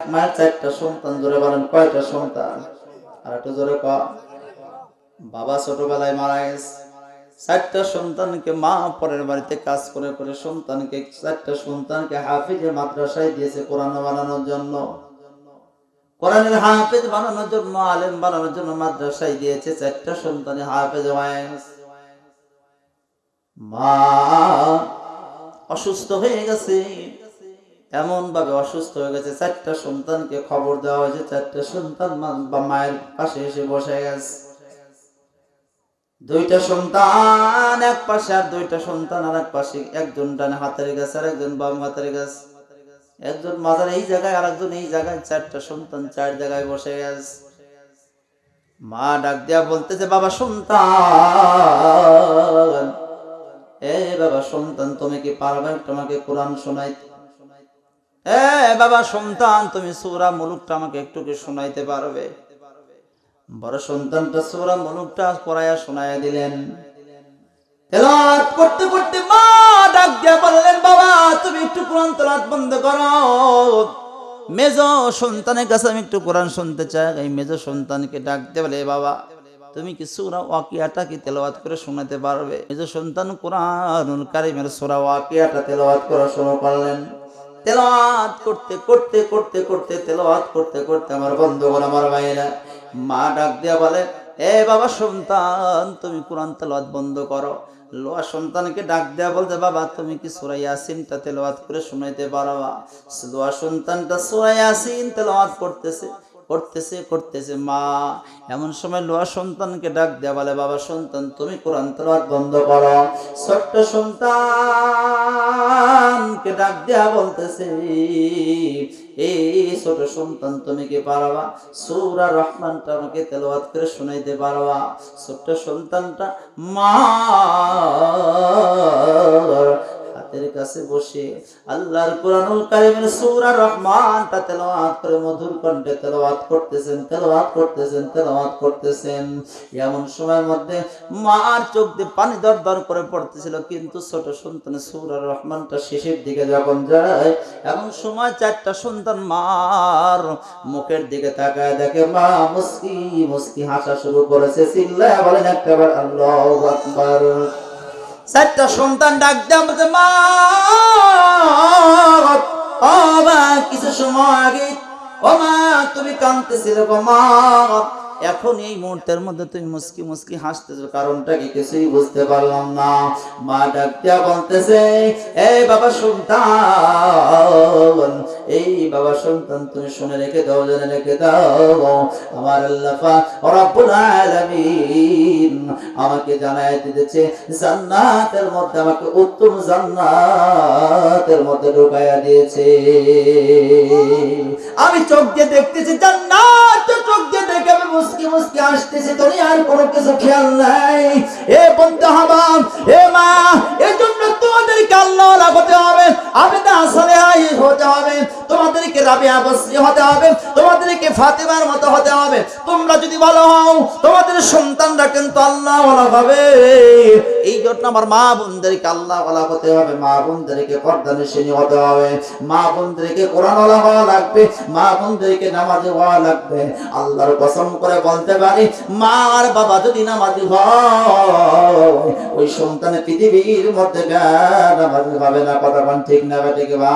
মায়ের চারটা সন্তান, জোরে বলেন, কয়টা সন্তান? আর একটু জোরে ক। বাবা ছোটবেলায় মারা গেছে। চারটা সন্তানকে মা পরের বাড়িতে কাজ করে করে সন্তানকে, চারটা সন্তানকে হাফিজের মাদ্রাসায় দিয়েছে কোরআন বানানোর জন্য। কোরআনের হাফেজ বানানোর জন্য, আলেম বানানোর জন্য মাদ্রাসায় দিয়েছে, চারটা সন্তানে হাফেজ মা অসুস্থ হয়ে গেছে। এমন ভাবে অসুস্থ হয়ে গেছে, চারটা সন্তানকে খবর দেওয়া হয়েছে, চারটা সন্তান বা মায়ের পাশে এসে বসে গেছে। দুইটা সন্তান এক পাশে আর দুইটা সন্তান আর এক পাশে, একজন ডানে হাতের গেছে আর একজন বাম হাতের গেছে। একজন মাজার এই জায়গায় আর একজন এই জায়গায়, চারটা সন্তান চার জায়গায় বসে গেছে। মা ডাক দিয়া বলতেছে, বাবা সন্তান, এ বাবা সন্তান, তুমি কি পারবে তোমাকে কোরআন শোনাইতে? বাবা সন্তান, তুমি সূরা মুলুকটা আমাকে একটু শোনাইতে পারবে? বড় সন্তানটা সূরা মুলুকটা পড়ায়া শোনায়া দিলেন। করতে করতে মা ডাক দিয়া বললেন, বাবা, তুমি একটু কোরআন তেলাওয়াত বন্ধ করো। মেজ সন্তানের কাছে আমি একটু কোরআন শুনতে চাই। এই মেজ সন্তানকে ডাক দিয়ে বলে, "এ বাবা, তুমি কি সূরা ওয়াকিয়াটা কি তেলাওয়াত করে শোনাতে পারবে? মেজ সন্তান কোরআনুল কারিমের সূরা ওয়াকিয়াটা তেলাওয়াত করা শুরু করলেন। তেলাওয়াত করতে করতে করতে করতে, তেলাওয়াত করতে করতে আমার বন্ধুগণ, আমার ভাইয়েরা মা ডাক দেয়া বলে, এ বাবা সন্তান, তুমি কোরআন তেলাওয়াত বন্ধ করো। লোয়া সন্তানকে ডাক দেয়া বলতে বাবা, তুমি কি সূরা ইয়াসিনটা তেলাওয়াত করে শোনাইতে পারবা? লোয়া সন্তানটা সুরাই ইয়াসিন তেলাওয়াত করতেছে। করতেছে করতেছে মা। এমন সময় লোয়া সন্তানকে ডাক দেয়া বলে, বাবা, সন্তান, তুমি কোরআন তেলাওয়াত বন্ধ করো। ছোট্ট সন্তানকে ডাক দেয়া বলতেছে, এই ছোট সন্তান তুমি কি পারবা? সূরা রহমানটা আমাকে তেলাওয়াত করে শোনাইতে পারবা? ছোট্ট সন্তানটা মা কাছে বসে আল্লাহর কোরআনুল কারিমের সূরা রহমানটা তেলাওয়াত করে মধুর কণ্ঠে তেলাওয়াত করতেছেন তেলাওয়াত করতেছেন তেলাওয়াত করতেছেন। এমন সময়ের মধ্যে মার চোখ দিয়ে পানি দর দর করে পড়তেছিল, কিন্তু ছোট সন্তানের সূরা রহমানটা শেষের দিকে যখন যায়, এমন সময় চারটা সন্তান মার মুখের দিকে তাকায় দেখে, মা, মুস্কি মুস্কি হাসা শুরু করেছে। চিল্লায় বলেন, একটাবার আল্লাহু আকবার। চারটা সন্তান ডাক দিয়ে মা কিছু সময় আগে ও মা তুমি কাঁদতেছিলে গো মা। এখন এই মুহূর্তের মধ্যে তুমি মুস্কি মুস্কি হাসতেছো, কারণটা কি কিছুই বুঝতে পারলাম না। মা ডাক দিয়া বলতেছে এই বাবা সন্তান এই বাবা সন্তান তুমি শুনে রেখে দাও, জেনে রেখে দাও। আমার আল্লাহ পাক রব্বুল আলামিন আমাকে জানায় দিতেছে জান্নাতের মধ্যে আমাকে উত্তম জান্নাতের মধ্যে ঢুকাইয়া দিয়েছে। আমি চোখ দিয়ে দেখতেছি জান্নাত চোখ মুসকি মুসকি আসতেছে তোর আর কোনো কিছু খেয়াল নাই। এ বন্ধু তোমাদেরকে হতে হবে। তোমাদেরকে ফাতেমার মতো হতে হবে। তোমরা যদি ভালো হও, তোমাদের সন্তানরা কিন্তু আল্লাহ হবে। এই জন্য আমার মা বোনদেরকে আল্লাহ হতে হবে। মা বোনদেরকে পর্দানিশীনী হতে হবে। মা বোনদেরকে কোরআন হওয়া লাগবে। মা বোনদেরকে নামাজি হওয়া লাগবে। আল্লাহর কসম করে বলতে পারি মা আর বাবা যদি নামাজি হয়, ওই সন্তান পৃথিবীর মধ্যে নামাজি হবে না। কথা ঠিক না ঠিক বা